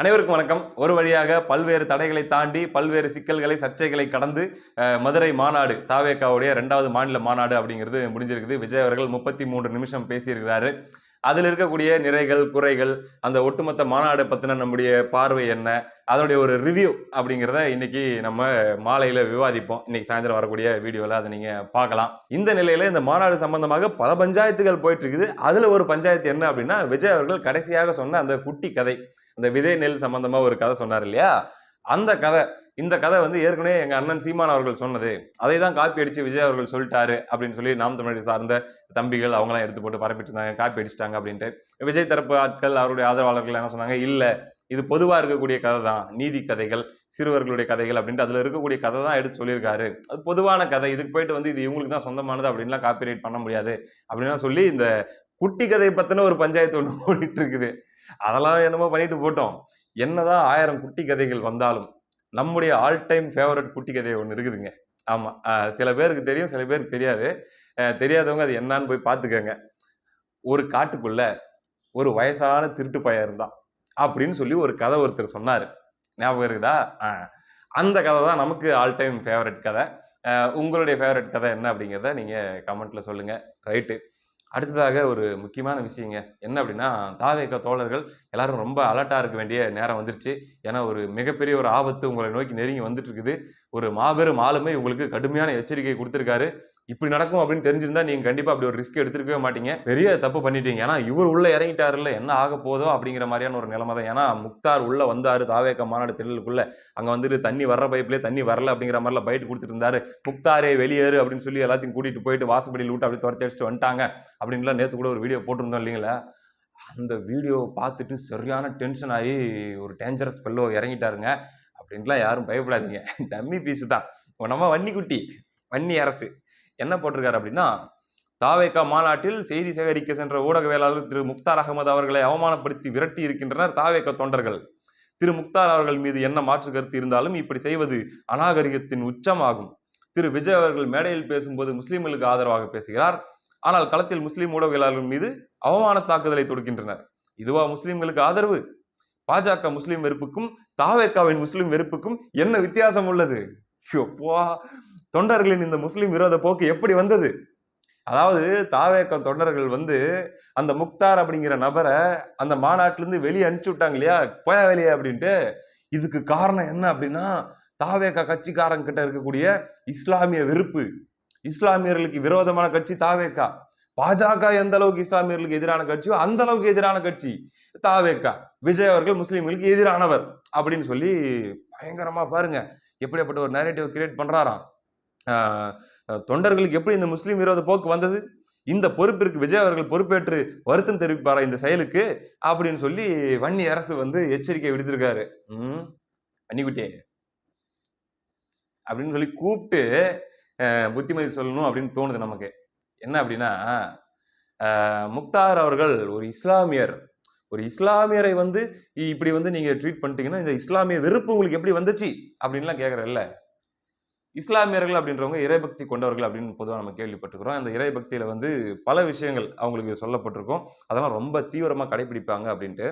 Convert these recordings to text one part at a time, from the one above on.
அனைவருக்கும் வணக்கம். ஒரு வழியாக பல்வேறு தடைகளை தாண்டி பல்வேறு சிக்கல்களை சர்ச்சைகளை கடந்து மதுரை மாநாடு தாவேக்காவுடைய ரெண்டாவது மாநில மாநாடு அப்படிங்கிறது முடிஞ்சிருக்குது. விஜய் அவர்கள் முப்பத்தி மூன்று நிமிஷம் பேசியிருக்கிறாரு. அதில் இருக்கக்கூடிய நிறைகள் குறைகள் அந்த ஒட்டுமொத்த மாநாடு பற்றின நம்முடைய பார்வை என்ன அதனுடைய ஒரு ரிவ்யூ அப்படிங்கிறத இன்னைக்கு நம்ம மாலையில் விவாதிப்போம். இன்னைக்கு சாயந்தரம் வரக்கூடிய வீடியோவில் அதை நீங்கள் பார்க்கலாம். இந்த நிலையில் இந்த மாநாடு சம்பந்தமாக பல பஞ்சாயத்துகள் போயிட்டு இருக்குது. அதில் ஒரு பஞ்சாயத்து என்ன அப்படின்னா விஜய் அவர்கள் கடைசியாக சொன்ன அந்த குட்டி கதை. அந்த விதை நெல் சம்பந்தமா ஒரு கதை சொன்னார் இல்லையா? அந்த கதை இந்த கதை வந்து ஏற்கனவே எங்க அண்ணன் சீமான் அவர்கள் சொன்னது. அதை தான் காப்பி அடிச்சு விஜய் அவர்கள் சொல்லிட்டாரு அப்படின்னு சொல்லி நாம் தமிழ் சார்ந்த தம்பிகள் அவங்களாம் எடுத்து போட்டு பரப்பிட்டு இருந்தாங்க காப்பி அடிச்சிட்டாங்க அப்படின்ட்டு. விஜய் தரப்பு ஆட்கள் அவருடைய ஆதரவாளர்கள் என்ன சொன்னாங்க? இல்ல இது பொதுவாக இருக்கக்கூடிய கதை தான். நீதி கதைகள் சிறுவர்களுடைய கதைகள் அப்படின்ட்டு அதில் இருக்கக்கூடிய கதை தான் எடுத்து சொல்லியிருக்காரு. அது பொதுவான கதை. இதுக்கு போயிட்டு வந்து இது இவங்களுக்கு தான் சொந்தமானது அப்படின்லாம் காப்பிரைட் பண்ண முடியாது அப்படின்லாம் சொல்லி இந்த குட்டி கதை பற்றின ஒரு பஞ்சாயத்து ஒன்று ஓடிட்டு இருக்குது. அதெல்லாம் என்னமோ பண்ணிட்டு போட்டோம். என்னதான் ஆயிரம் குட்டி கதைகள் வந்தாலும் நம்முடைய ஆல் டைம் ஃபேவரட் குட்டி கதை ஒன்று இருக்குதுங்க ஆமாம் சில பேருக்கு தெரியும் சில பேருக்கு தெரியாது. தெரியாதவங்க அது என்னான்னு போய் பார்த்துக்கங்க. ஒரு காட்டுக்குள்ள ஒரு வயசான திருட்டு பையன் இருந்தான் அப்படின்னு சொல்லி ஒரு கதை ஒருத்தர் சொன்னார். ஞாபகம் இருக்குதா? அந்த கதை தான் நமக்கு ஆல் டைம் ஃபேவரட் கதை. உங்களுடைய ஃபேவரட் கதை என்ன அப்படிங்கிறத நீங்கள் கமெண்ட்டில் சொல்லுங்கள் ரைட்டு அடுத்ததாக ஒரு முக்கியமான விஷயங்க. என்ன அப்படின்னா தாவேக தோழர்கள் எல்லாரும் ரொம்ப அலர்ட்டாக இருக்க வேண்டிய நேரம் வந்துருச்சு. ஏன்னா ஒரு மிகப்பெரிய ஒரு ஆபத்து உங்களை நோக்கி நெருங்கி வந்துட்டு இருக்குது. ஒரு மாபெரும் ஆளுமை உங்களுக்கு கடுமையான எச்சரிக்கை கொடுத்துருக்காரு. இப்படி நடக்கும் அப்படின்னு தெரிஞ்சிருந்தா நீங்க கண்டிப்பா அப்படி ஒரு ரிஸ்க் எடுத்துருக்கவே மாட்டீங்க. பெரிய தப்பு பண்ணிட்டீங்க. ஏன்னா இவர் உள்ள இறங்கிட்டாருல்ல என்ன ஆக போதோ அப்படிங்கிற மாதிரியான ஒரு நிலைமை தான். ஏன்னா முக்தார் உள்ள வந்தாரு தாவேக்க மாநாடு திடலுக்குள்ள. அங்க வந்துட்டு தண்ணி வர்ற பைப்லேயே தண்ணி வரல அப்படிங்கிற மாதிரிலாம் பைட் கொடுத்துட்டு இருந்தாரு. முக்தாரே வெளியேறு அப்படின்னு சொல்லி எல்லாத்தையும் கூட்டிட்டு போயிட்டு வாசப்படியில் விட்டு அப்படியே துரத்தி அடிச்சுட்டு வந்துட்டாங்க. அப்படின்லாம் நேற்று கூட ஒரு வீடியோ போட்டிருந்தோம் இல்லைங்களா? அந்த வீடியோவை பார்த்துட்டு சரியான டென்ஷன் ஆகி ஒரு டேஞ்சரஸ் பெல்லோ இறங்கிட்டாருங்க. அப்படின்ட்டுலாம் யாரும் பயப்படாதீங்க. டம்மி பீஸ் தான். நம்ம வன்னிக்குட்டி வன்னி அரசு. என்ன போட்டிருக்காரு அப்படின்னா தாவேகா மாநாட்டில் செய்தி சேகரிக்க சென்ற ஊடகவியலாளர் திரு முக்தார் அகமது அவர்களை அவமானப்படுத்தி விரட்டி இருக்கின்றனர் தாவேக தொண்டர்கள். திரு முக்தார் அவர்கள் மீது என்ன மாற்று கருத்து இருந்தாலும் இப்படி செய்வது அநாகரிகத்தின் உச்சமாகும். திரு விஜய் அவர்கள் மேடையில் பேசும்போது முஸ்லிம்களுக்கு ஆதரவாக பேசுகிறார். ஆனால் களத்தில் முஸ்லிம் ஊடகவியலாளர்கள் மீது அவமான தாக்குதலை தொடுக்கின்றனர். இதுவா முஸ்லிம்களுக்கு ஆதரவு? பாஜக முஸ்லிம் வெறுப்புக்கும் தாவேக்காவின் முஸ்லிம் வெறுப்புக்கும் என்ன வித்தியாசம் உள்ளது? எப்போ தொண்டர்களின் இந்த முஸ்லீம் விரோத போக்கு எப்படி வந்தது? அதாவது தாவேக்க தொண்டர்கள் வந்து அந்த முக்தார் அப்படிங்கிற நபரை அந்த மாநாட்டிலேருந்து வெளியே அனுப்பிச்சு விட்டாங்க இல்லையா? போய வெளியே அப்படின்ட்டு. இதுக்கு காரணம் என்ன அப்படின்னா தாவேக்க கட்சிக்காரங்க கிட்ட இருக்கக்கூடிய இஸ்லாமிய வெறுப்பு. இஸ்லாமியர்களுக்கு விரோதமான கட்சி தாவேக்கா. பாஜக எந்த அளவுக்கு இஸ்லாமியர்களுக்கு எதிரான கட்சியோ அந்த அளவுக்கு எதிரான கட்சி தாவேக்கா. விஜய் அவர்கள் முஸ்லீம்களுக்கு எதிரானவர் அப்படின்னு சொல்லி பயங்கரமா பாருங்க. எப்படிப்பட்ட ஒரு நேரேட்டிவ் கிரியேட் பண்றாராம். தொண்டர்களுக்கு எப்படி இந்த முஸ்லீம் விரோத போக்கு வந்தது? இந்த பொறுப்பிற்கு விஜய் அவர்கள் பொறுப்பேற்று வருத்தம் தெரிவிப்பாரா இந்த செயலுக்கு? அப்படின்னு சொல்லி வன்னி அரசு வந்து எச்சரிக்கை விடுத்திருக்காரு. ம் அப்படின்னு சொல்லி கூப்பிட்டு புத்திமதி சொல்லணும் அப்படின்னு தோணுது நமக்கு. என்ன அப்படின்னா முக்தார் அவர்கள் ஒரு இஸ்லாமியர். ஒரு இஸ்லாமியரை வந்து இப்படி வந்து நீங்க ட்ரீட் பண்ணிட்டீங்கன்னா இந்த இஸ்லாமிய வெறுப்பு உங்களுக்கு எப்படி வந்துச்சு? அப்படின்லாம் கேட்கறல்ல இஸ்லாமியர்கள் அப்படின்றவங்க இறைபக்தி கொண்டவர்கள் அப்படின்னு பொதுவாக நம்ம கேள்விப்பட்டிருக்கிறோம். அந்த இறைபக்தியில் வந்து பல விஷயங்கள் அவங்களுக்கு சொல்லப்பட்டிருக்கும். அதெல்லாம் ரொம்ப தீவிரமாக கடைபிடிப்பாங்க அப்படின்ட்டு.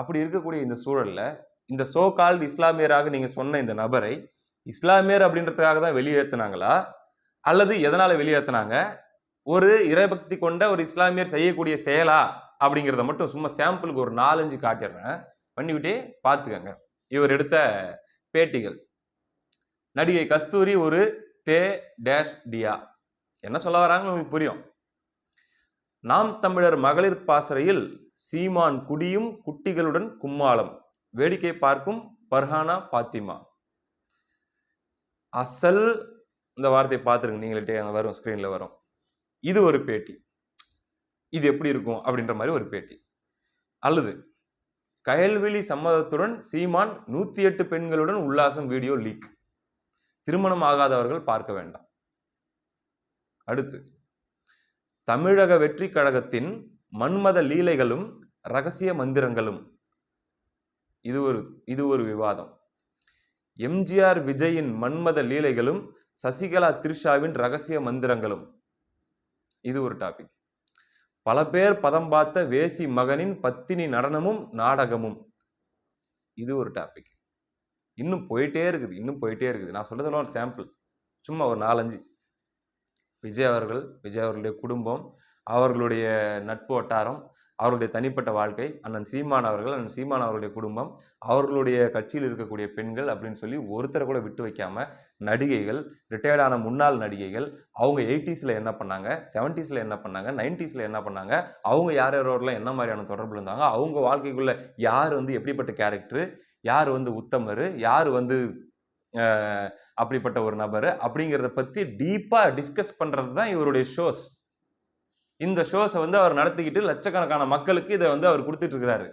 அப்படி இருக்கக்கூடிய இந்த சூழலில் இந்த சோ கால்டு இஸ்லாமியராக நீங்கள் சொன்ன இந்த நபரை இஸ்லாமியர் அப்படின்றதுக்காக தான் வெளியேற்றினாங்களா அல்லது எதனால் வெளியேற்றினாங்க ஒரு இறைபக்தி கொண்ட ஒரு இஸ்லாமியர் செய்யக்கூடிய செயலா? அப்படிங்கிறத மட்டும் சும்மா சாம்பிளுக்கு ஒரு நாலஞ்சு காட்டிடுறேன். பண்ணிவிட்டே பார்த்துக்கங்க. இவர் எடுத்த பேட்டிகள். நடிகை கஸ்தூரி ஒரு தே டேஷ் டியா. என்ன சொல்ல வராங்கன்னு உங்களுக்கு புரியும். நாம் தமிழர் மகளிர் பாசறையில் சீமான் குடியும் குட்டிகளுடன் கும்மாளம். வேடிக்கை பார்க்கும் பர்ஹானா பாத்திமா. அசல் இந்த வார்த்தையை பார்த்துருங்க நீங்கள்கிட்ட அங்கே வரும் ஸ்க்ரீனில் வரும். இது ஒரு பேட்டி. இது எப்படி இருக்கும் அப்படின்ற மாதிரி ஒரு பேட்டி. அல்லது கயல்விழி சம்மதத்துடன் சீமான் நூற்றி எட்டு பெண்களுடன் உல்லாசம் வீடியோ லீக். திருமணம் ஆகாதவர்கள் பார்க்க வேண்டாம். அடுத்து தமிழக வெற்றி கழகத்தின் மன்மத லீலைகளும் ரகசிய மந்திரங்களும். இது ஒரு இது ஒரு விவாதம். எம்ஜிஆர் விஜயின் மன்மத லீலைகளும் சசிகலா திரிஷாவின் ரகசிய மந்திரங்களும். இது ஒரு டாபிக் பல பேர் பதம் பார்த்த வேசி மகனின் பத்தினி நடனமும் நாடகமும். இது ஒரு டாபிக் இன்னும் போயிட்டே இருக்குது இன்னும் போயிட்டே இருக்குது. நான் சொல்றதெல்லாம் ஒரு சாம்பிள் சும்மா ஒரு நாலஞ்சு. விஜய் அவர்கள் விஜய் அவர்களுடைய குடும்பம் அவர்களுடைய நட்பு வட்டாரம் அவருடைய தனிப்பட்ட வாழ்க்கை அண்ணன் சீமான் அவர்கள் அண்ணன் சீமான் அவருடைய குடும்பம் அவர்களுடைய கட்சியில் இருக்கக்கூடிய பெண்கள் அப்படின்னு சொல்லி ஒருத்தரை கூட விட்டு வைக்காமல் நடிகைகள் ரிட்டையர்டான முன்னாள் நடிகைகள் அவங்க எயிட்டிஸில் என்ன பண்ணாங்க செவன்ட்டீஸில் என்ன பண்ணாங்க நைன்ட்டீஸில் என்ன பண்ணாங்க அவங்க யார் யாரோடலாம் என்ன மாதிரியான தொடர்பு இருந்தாங்க அவங்க வாழ்க்கைக்குள்ளே யார் வந்து எப்படிப்பட்ட கேரக்டர் யார் வந்து உத்தமர்? யார் வந்து அப்படிப்பட்ட ஒரு நபர்? அப்படிங்கிறத பற்றி டீப்பாக டிஸ்கஸ் பண்ணுறது தான் இவருடைய ஷோஸ் இந்த ஷோஸை வந்து அவர் நடத்திக்கிட்டு லட்சக்கணக்கான மக்களுக்கு இதை வந்து அவர் கொடுத்துட்ருக்கிறாரு.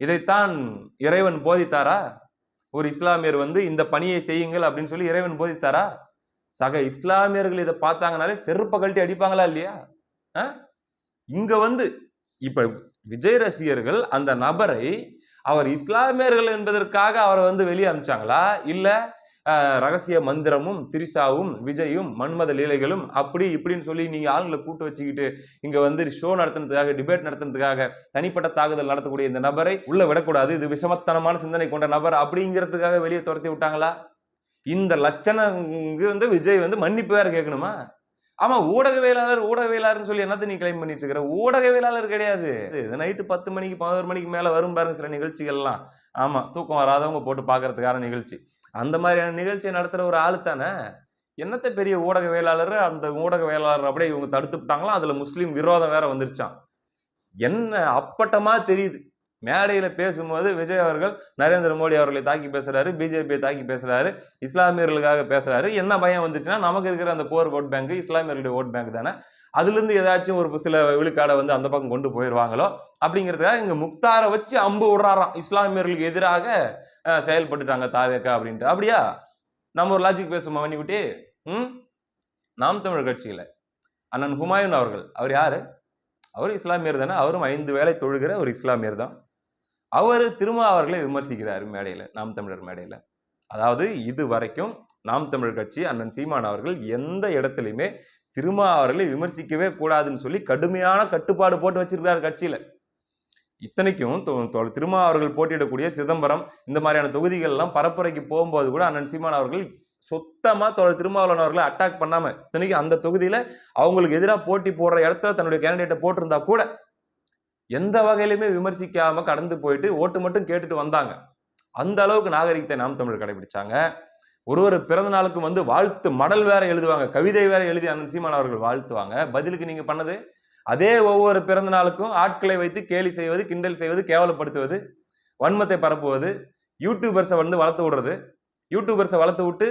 இதைத்தான் இறைவன் போதித்தாரா? ஒரு இஸ்லாமியர் வந்து இந்த பணியை செய்யுங்கள் அப்படின்னு சொல்லி இறைவன் போதித்தாரா? சக இஸ்லாமியர்கள் இதை பார்த்தாங்கனாலே செருப்பை கழட்டி அடிப்பாங்களா இல்லையா? ஆ? வந்து இப்போ விஜய் ரசிகர்கள் அந்த நபரை அவர் இஸ்லாமியர்கள் என்பதற்காக அவரை வந்து வெளியே அனுப்பிச்சாங்களா? இல்லை ரகசிய மந்திரமும் திரிசாவும் விஜயும் மன்மத லீலைகளும் அப்படி இப்படின்னு சொல்லி நீங்கள் ஆளுங்களை கூட்டு வச்சுக்கிட்டு இங்கே வந்து ஷோ நடத்துனதுக்காக டிபேட் நடத்துனதுக்காக தனிப்பட்ட தாக்குதல் நடத்தக்கூடிய இந்த நபரை உள்ளே விடக்கூடாது. இது விஷமத்தனமான சிந்தனை கொண்ட நபர் அப்படிங்கிறதுக்காக வெளியே துரத்தி விட்டாங்களா? இந்த லட்சணங்கு வந்து விஜய் வந்து மன்னிப்பு வேற கேட்கணுமா? ஆமா ஊடகவியலாளர் ஊடகவியலாளர்னு சொல்லி என்னத்த நீ கிளைம் பண்ணிட்டு இருக்கிற? ஊடகவியலாளர் கிடையாது. இது நைட்டு பத்து மணிக்கு பதினோரு மணிக்கு மேல வரும் பாருங்க சில நிகழ்ச்சிகள்லாம். ஆமா தூக்கம் வராதவங்க போட்டு பார்க்கறதுக்கான நிகழ்ச்சி. அந்த மாதிரியான நிகழ்ச்சியை நடத்துற ஒரு ஆளு தானே? என்னத்த பெரிய ஊடகவியலாளர் அந்த ஊடகவியலாளர் அப்படியே இவங்க தடுத்துட்டாங்களோ அதுல முஸ்லீம் விரோதம் வேற வந்துருச்சான் என்ன அப்பட்டமா தெரியுது. மேடையில் பேசும்போது விஜய் அவர்கள் நரேந்திர மோடி அவர்களை தாக்கி பேசுகிறாரு பிஜேபியை தாக்கி பேசுகிறாரு இஸ்லாமியர்களுக்காக பேசுகிறாரு என்ன பயம் வந்துச்சுன்னா நமக்கு இருக்கிற அந்த கோர் ஓட் பேங்க் இஸ்லாமியர்களுடைய ஓட் பேங்க் தானே. அதுலேருந்து ஏதாச்சும் ஒரு சில விழுக்காடை வந்து அந்த பக்கம் கொண்டு போயிடுவாங்களோ அப்படிங்கிறதுக்காக இங்கே முக்தாரை வச்சு அம்பு விடுறாராம். இஸ்லாமியர்களுக்கு எதிராக செயல்பட்டுட்டாங்க தாவேக்கா அப்படின்ட்டு. அப்படியா? நம்ம ஒரு லாஜிக் பேசுமா வன்னிக்குட்டி ம்? நாம் தமிழர் கட்சியில் அண்ணன் ஹுமாயூன் அவர்கள். அவர் யார்? அவர் இஸ்லாமியர் தானே. அவரும் ஐந்து வேலை தொழுகிற ஒரு இஸ்லாமியர் தான். அவர் திருமா அவர்களை விமர்சிக்கிறார் மேடையில் நாம் தமிழர் மேடையில். அதாவது இது வரைக்கும் நாம் தமிழர் கட்சி அண்ணன் சீமான் அவர்கள் எந்த இடத்துலையுமே திருமா அவர்களை விமர்சிக்கவே கூடாதுன்னு சொல்லி கடுமையான கட்டுப்பாடு போட்டு வச்சிருக்கிறார் கட்சியில். இத்தனைக்கும் திருமா அவர்கள் போட்டியிடக்கூடிய சிதம்பரம் இந்த மாதிரியான தொகுதிகள் எல்லாம் பரப்புரைக்கு போகும்போது கூட அண்ணன் சீமான் அவர்கள் சுத்தமாக தோழர் திருமாவளவன் அவர்களை அட்டாக் பண்ணாமல் இத்தனைக்கும் அந்த தொகுதியில் அவங்களுக்கு எதிராக போட்டி போடுற இடத்துல தன்னுடைய கேண்டிடேட்டை போட்டிருந்தா கூட எந்த வகையிலுமே விமர்சிக்காம கடந்து போயிட்டு ஓட்டு மட்டும் கேட்டுட்டு வந்தாங்க. அந்த அளவுக்கு நாகரிகத்தை நாம் தமிழர் கடைபிடிச்சாங்க. ஒரு ஒரு பிறந்த நாளுக்கு வந்து வாழ்த்து மடல் வேற எழுதுவாங்க. கவிதை வேற எழுதி அந்த சீமான் அவர்கள் வாழ்த்துவாங்க. பதிலுக்கு நீங்க பண்ணது அதே ஒவ்வொரு பிறந்த நாளுக்கும் ஆட்களை வைத்து கேலி செய்வது கிண்டல் செய்வது கேவலப்படுத்துவது வன்மத்தை பரப்புவது யூடியூபர்ஸை வந்து வளர்த்து விடுறது. யூடியூபர்ஸை வளர்த்து விட்டு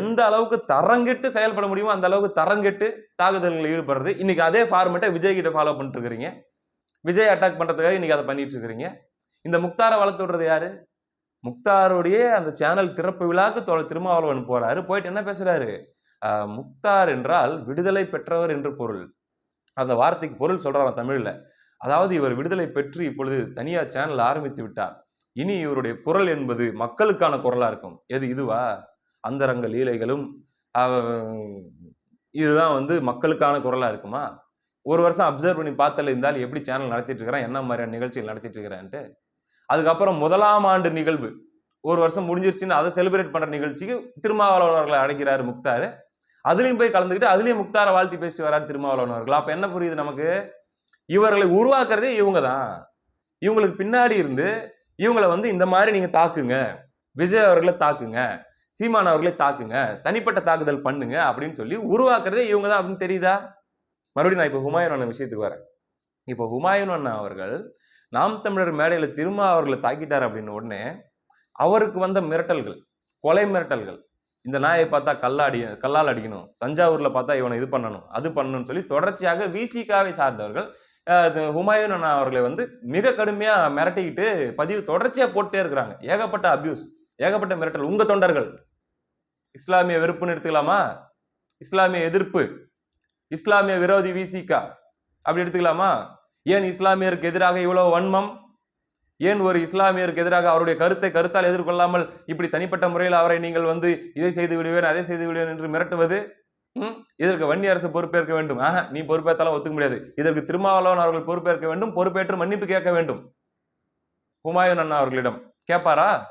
எந்த அளவுக்கு தரங்கெட்டு செயல்பட முடியுமோ அந்த அளவுக்கு தரங்கெட்டு தாக்குதல்களில் ஈடுபடுறது. இன்னைக்கு அதே ஃபார்மேட்டை விஜய் கிட்ட ஃபாலோ பண்ணிட்டு இருக்கிறீங்க. விஜய் அட்டாக் பண்ணுறதுக்காக இன்றைக்கி அதை பண்ணிட்டு இருக்கிறீங்க இந்த முக்தாரை வளர்த்து விடுறது யார்? முக்தாருடைய அந்த சேனல் திறப்பு விழாக்கு தோழர் திருமாவளவன் போகிறாரு போயிட்டு என்ன பேசுகிறாரு முக்தார் என்றால் விடுதலை பெற்றவர் என்று பொருள். அந்த வார்த்தைக்கு பொருள் சொல்றாராம் தமிழில். அதாவது இவர் விடுதலை பெற்று இப்பொழுது தனியார் சேனல் ஆரம்பித்து விட்டார். இனி இவருடைய குரல் என்பது மக்களுக்கான குரலாக இருக்கும். எது இதுவா? அந்தரங்க லீலைகளும் இதுதான் வந்து மக்களுக்கான குரலாக இருக்குமா? ஒரு வருஷம் அப்சர்வ் பண்ணி பார்த்தல இருந்தால் எப்படி சேனல் நடத்திட்டு இருக்கிறேன் என்ன மாதிரியான நிகழ்ச்சிகள் நடத்திட்டு இருக்கிறேன்ட்டு அதுக்கப்புறம் முதலாம் ஆண்டு நிகழ்வு. ஒரு வருஷம் முடிஞ்சிருச்சுன்னு அதை செலிப்ரேட் பண்ணுற நிகழ்ச்சிக்கு திருமாவளவனவர்களை அவர்களை முக்தார். அதுலேயும் போய் கலந்துக்கிட்டு அதுலேயும் முக்தாரை வாழ்த்தி பேசிட்டு வராரு திருமாவளவன் அப்போ என்ன புரியுது நமக்கு? இவர்களை உருவாக்குறதே இவங்க தான். இவங்களுக்கு பின்னாடி இருந்து இவங்களை வந்து இந்த மாதிரி நீங்கள் தாக்குங்க. விஜய் அவர்களை தாக்குங்க. சீமான் அவர்களை தாக்குங்க. தனிப்பட்ட தாக்குதல் பண்ணுங்க அப்படின்னு சொல்லி உருவாக்குறதே இவங்க தான் அப்படின்னு தெரியுதா? மறுபடியும் நான் இப்போ ஹுமாயூன் அண்ணன் விஷயத்துக்கு வரேன். இப்போ ஹுமாயூன் அண்ணா அவர்கள் நாம் தமிழர் மேடையில் திருமா அவர்களை தாக்கிட்டார் அப்படின்னு உடனே அவருக்கு வந்த மிரட்டல்கள் கொலை மிரட்டல்கள் இந்த நாயை பார்த்தா கல்லாடி கல்லால் அடிக்கணும் தஞ்சாவூரில் பார்த்தா இவனை இது பண்ணணும் அது பண்ணணும்னு சொல்லி தொடர்ச்சியாக விசிகாவை சார்ந்தவர்கள் ஹுமாயூன் அண்ணா அவர்களை வந்து மிக கடுமையாக மிரட்டிக்கிட்டு பதிவு தொடர்ச்சியாக போட்டே இருக்கிறாங்க. ஏகப்பட்ட அபியூஸ் ஏகப்பட்ட மிரட்டல். உங்கள் தொண்டர்கள் இஸ்லாமிய வெறுப்புன்னு எடுத்துக்கலாமா? இஸ்லாமிய எதிர்ப்பு. இஸ்லாமிய விரோதி விசிகா அப்படி எடுத்துக்கலாமா? ஏன் இஸ்லாமியருக்கு எதிராக இவ்வளவு வன்மம்? ஏன் ஒரு இஸ்லாமியருக்கு எதிராக அவருடைய கருத்தை கருத்தால் எதிர்கொள்ளாமல் இப்படி தனிப்பட்ட முறையில் அவரை நீங்கள் வந்து இதை செய்து விடுவேன் அதை செய்து விடுவேன் என்று மிரட்டுவது? ம்? இதற்கு வன்னி அரசு பொறுப்பேற்க வேண்டும். ஆஹா நீ பொறுப்பேற்றாலும் ஒத்துக்க முடியாது. இதற்கு திருமாவளவன் அவர்கள் பொறுப்பேற்க வேண்டும் பொறுப்பேற்று மன்னிப்பு கேட்க வேண்டும். ஹுமாயூன் அண்ணா அவர்களிடம். கேட்பாரா?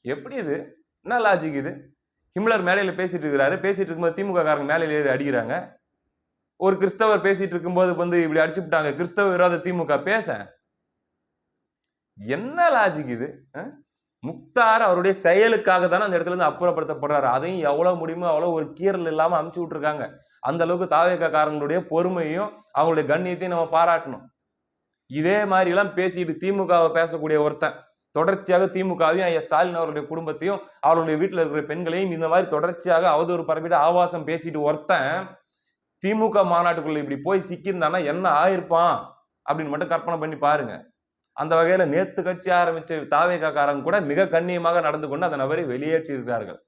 எப்படி இது? என்ன லாஜிக் இது? ஹிம்லர் மேலையில் பேசிட்டு இருக்கிறாரு பேசிட்டு இருக்கும்போது திமுக காரங்க மேலையில ஏறி அடிக்கிறாங்க. ஒரு கிறிஸ்தவர் பேசிட்டு இருக்கும்போது வந்து இப்படி அடிச்சுட்டாங்க கிறிஸ்தவ விரோத திமுக பேச. என்ன லாஜிக் இது? முக்தார் அவருடைய செயலுக்காக தானே அந்த இடத்துல இருந்து அப்புறப்படுத்தப்படுறாரு. அதையும் எவ்வளவு முடியுமோ அவ்வளவு ஒரு கீரல் இல்லாம அமுச்சு விட்டுருக்காங்க. அந்த அளவுக்கு தாவேக்காரங்களுடைய பொறுமையும் அவங்களுடைய கண்ணியத்தையும் நம்ம பாராட்டணும். இதே மாதிரி எல்லாம் பேசிட்டு திமுகவை பேசக்கூடிய ஒருத்தன் தொடர்ச்சியாக திமுகவையும் ஐயா ஸ்டாலின் அவருடைய குடும்பத்தையும் அவருடைய வீட்டில் இருக்கிற பெண்களையும் இந்த மாதிரி தொடர்ச்சியாக அவதூறு பரப்பிட்டு ஆபாசம் பேசிட்டு ஒருத்தன் திமுக மாநாட்டுக்குள்ள இப்படி போய் சிக்கியிருந்தானா என்ன ஆயிருப்பான் அப்படின்னு மட்டும் கற்பனை பண்ணி பாருங்க. அந்த வகையில நேத்து கட்சி ஆரம்பிச்ச தாவேகாக்காரங்க கூட மிக கண்ணியமாக நடந்து கொண்டு அந்த நபரை வெளியேற்றி இருக்கிறார்கள்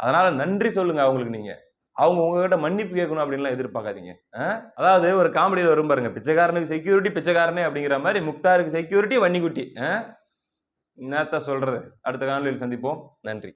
அதனால நன்றி சொல்லுங்க அவங்களுக்கு நீங்க. அவங்க உங்ககிட்ட மன்னிப்பு கேட்கணும் அப்படின்லாம் எதிர்பார்க்காதீங்க. அதாவது ஒரு காமெடியில் வரும் பாருங்க பிச்சைக்காரனுக்கு செக்யூரிட்டி பிச்சைக்காரனே அப்படிங்கிற மாதிரி முக்தாருக்கு செக்யூரிட்டி வன்னிக்குட்டி நேரத்தை என்னத்த அடுத்த காணொலியில் சந்திப்போம். நன்றி.